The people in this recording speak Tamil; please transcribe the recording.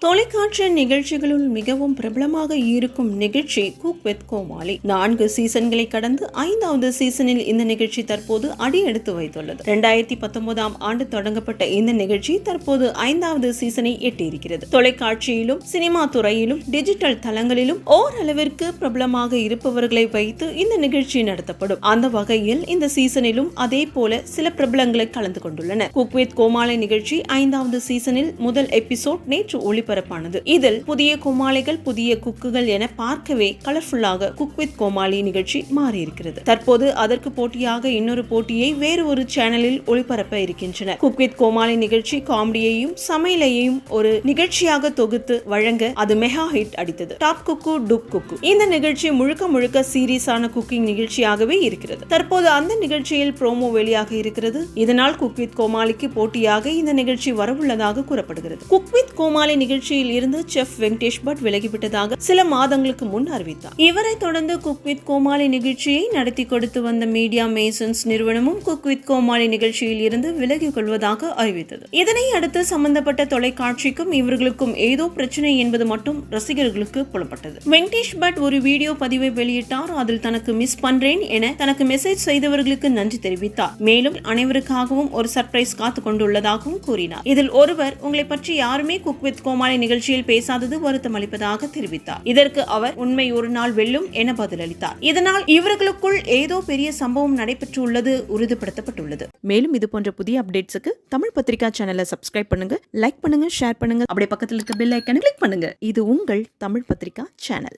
தொலைக்காட்சி நிகழ்ச்சிகளுள் மிகவும் பிரபலமாக இருக்கும் நிகழ்ச்சி குக் வித் கோமாளி. நான்கு சீசன்களை கடந்து ஐந்தாவது சீசனில் இந்த நிகழ்ச்சி தற்போது அடி எடுத்து வைத்துள்ளது. இரண்டாயிரத்தி பத்தொன்பதாம் ஆண்டு தொடங்கப்பட்ட இந்த நிகழ்ச்சி தற்போது ஐந்தாவது சீசனை எட்டியிருக்கிறது. தொலைக்காட்சியிலும் சினிமா துறையிலும் டிஜிட்டல் தளங்களிலும் ஓரளவிற்கு பிரபலமாக இருப்பவர்களை வைத்து இந்த நிகழ்ச்சி நடத்தப்படும். அந்த வகையில் இந்த சீசனிலும் அதே போல சில பிரபலங்களை கலந்து கொண்டுள்ளனர். குக் வித் கோமாளி நிகழ்ச்சி ஐந்தாவது சீசனில் முதல் எபிசோட் நேற்று ஒளிபரப்பானது. இதில் புதிய கோமாளிகள் புதிய குக்குகள் என பார்க்கவே கலர்ஃபுல்லாக குக் வித் கோமாளி நிகழ்ச்சி மாறியிருக்கிறது. தற்போது அதற்கு போட்டியாக இன்னொரு போட்டியை வேறு ஒரு சேனலில் ஒளிபரப்ப இருக்கின்றனர் குக் வித் கோமாளி நிகழ்ச்சி காமெடியையும் சமையலையும் ஒரு நிகழ்ச்சியாக தொகுத்து வழங்க அது மெகா ஹிட் அடித்தது. Top cook dupe cook. இந்த நிகழ்ச்சி முழுக்க முழுக்க சீரியஸான குக்கிங் நிகழ்ச்சியாகவே இருக்கிறது. தற்போது அந்த நிகழ்ச்சியில் ப்ரோமோ வெளியாக இருக்கிறது. இதனால் குக் வித் கோமாளிக்கு போட்டியாக இந்த நிகழ்ச்சி வரவுள்ளதாக கூறப்படுகிறது. குக் வித் கோமாளி நிகழ்ச்சியில் இருந்து செஃப் வெங்கடேஷ் பட் விலகிவிட்டதாக சில மாதங்களுக்கு முன் அறிவித்தார். இவரை தொடர்ந்து குக் வித் கோமாளி நிகழ்ச்சியை நடத்தி கொடுத்து வந்த மீடியா மேசன்ஸ் நிறுவனமும் குக் வித் கோமாளி நிகழ்ச்சியில் இருந்து விலகிக் கொள்வதாக அறிவித்தது. இதனை அடுத்து சம்பந்தப்பட்ட தொலைக்காட்சிக்கும் இவர்களுக்கும் ஏதோ பிரச்சனை என்பது மட்டும் ரசிகர்களுக்கு புலப்பட்டது. வெங்கடேஷ் பட் ஒரு வீடியோ பதிவை வெளியிட்டார். அதில் தனக்கு மிஸ் பண்றேன் என தனக்கு மெசேஜ் செய்தவர்களுக்கு நன்றி தெரிவித்தார். மேலும் அனைவருக்காகவும் ஒரு சர்ப்ரைஸ் காத்து கொண்டுள்ளதாகவும் கூறினார். இதில் ஒருவர் உங்களை பற்றி யாருமே குக் வித் மாலை நிகழ்ச்சியில் பேசாதது வருத்தம் அளிப்பதாக தெரிவித்தார். இதற்கு அவர் உண்மை ஒரு நாள் வெல்லும் என பதிலளித்தார். இதனால் இவர்களுக்குள் ஏதோ பெரிய சம்பவம் நடைபெற்றுள்ளது உறுதிப்படுத்தப்பட்டுள்ளது. மேலும் இது போன்ற புதிய அப்டேட்ஸுக்கு தமிழ் பத்திரிகா சேனலை சப்ஸ்கிரைப் பண்ணுங்க லைக் பண்ணுங்க ஷேர் பண்ணுங்க. அப்படியே பக்கத்தில் இருக்க பெல் ஐக்கனை கிளிக் பண்ணுங்க. இது உங்கள் தமிழ் பத்திரிகா சேனல்.